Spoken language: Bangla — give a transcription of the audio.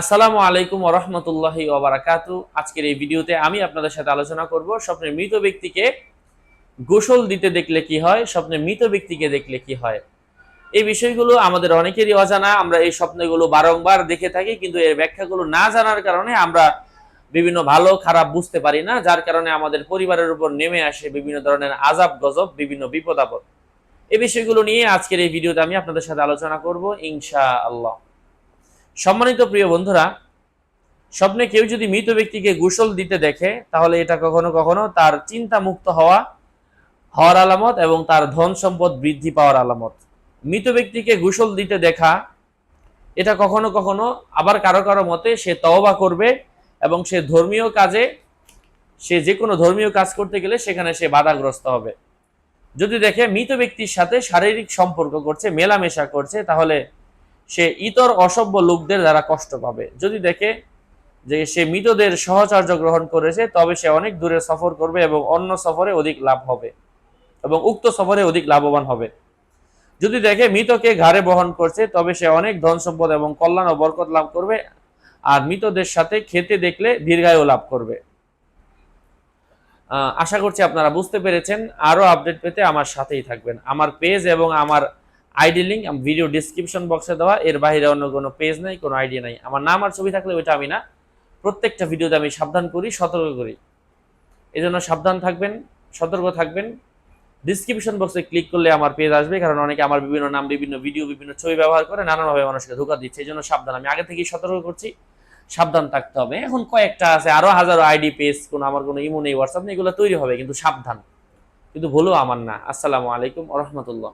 আসসালামু আলাইকুম ওরহমতুল্লাহি ওবারাকাতু। আজকের এই ভিডিওতে আমি আপনাদের সাথে আলোচনা করব স্বপ্নের মৃত ব্যক্তিকে গোসল দিতে দেখলে কি হয় স্বপ্নে মৃত ব্যক্তিকে দেখলে কি হয়। এই বিষয়গুলো আমাদের অনেকেরই অজানা, আমরা এই স্বপ্নগুলো বারংবার দেখে থাকি, কিন্তু এর ব্যাখ্যাগুলো না জানার কারণে আমরা বিভিন্ন ভালো, খারাপ বুঝতে পারি না, যার কারণে আমাদের পরিবারের উপর নেমে আসে বিভিন্ন ধরনের আজাব গজব, বিভিন্ন বিপদ আপদ। এই বিষয়গুলো নিয়ে আজকের এই ভিডিওতে আমি আপনাদের সাথে আলোচনা করব ইনশা আল্লাহ সম্মানিত প্রিয় বন্ধুরা, স্বপ্নে কেউ যদি মৃত ব্যক্তিকে গোসল দিতে দেখে, তাহলে এটা কখনো কখনো তার চিন্তা মুক্ত হওয়া, হওয়ার আলামত এবং তার ধন সম্পদ বৃদ্ধি পাওয়ার আলামত। মৃত ব্যক্তিকে গোসল দিতে দেখা, এটা কখনো কখনো আবার কারও কারও মতে সে তওবা করবে এবং সে ধর্মীয় কাজে, সে যে কোনো ধর্মীয় কাজ করতে গেলে সেখানে সে বাধাগ্রস্ত হবে। যদি দেখে মৃত ব্যক্তির সাথে শারীরিক সম্পর্ক করছে, মেলামেশা করছে, তাহলে সে ইতর অসভ্য লোকদের দ্বারা কষ্ট পাবে। যদি দেখে যে সে মৃতদের সহচর্য গ্রহণ করেছে, তবে সে অনেক দূরে সফর করবে এবং অন্য সফরে অধিক লাভ হবে এবং উক্ত সফরে অধিক লাভবান হবে। যদি দেখে মৃতকে ঘাড়ে বহন করছে, তবে সে অনেক ধন সম্পদ এবং কল্যাণ ও বরকত লাভ করবে আর মৃতদের সাথে খেতে দেখলে দীর্ঘায়ু লাভ করবে। আশা করছি আপনারা বুঝতে পেরেছেন। আরও আপডেট পেতে আমার সাথেই থাকবেন। আমার পেজ এবং আমার আইডি লিঙ্ক ভিডিও ডিসক্রিপশন বক্সে দেওয়া। এর বাইরে অন্য কোনো পেজ নাই, কোনো আইডি নাই। আমার নাম আর ছবি থাকলে ওইটা আমি না। প্রত্যেকটা ভিডিওতে আমি সাবধান করি, সতর্ক করি। এই জন্য সাবধান থাকবেন, সতর্ক থাকবেন। ডিসক্রিপশন বক্সে ক্লিক করলে আমার পেজ আসবে, কারণ অনেকে আমার বিভিন্ন নাম, বিভিন্ন ভিডিও বিভিন্ন ছবি ব্যবহার করে, নানানভাবে মানুষকে ধোকা দিচ্ছে। এই জন্য সাবধান। আমি আগে থেকেই সতর্ক করছি, সাবধান থাকতে হবে। এখন কয়েকটা আছে আরও হাজারো আইডি পেজ কোনো আমার কোনো ইমো নেই হোয়াটসঅ্যাপ নেই, এগুলো তৈরি হবে, কিন্তু সাবধান। কিন্তু ভুলও আমার না। আসসালামু আলাইকুম রহমতুল্লাহ।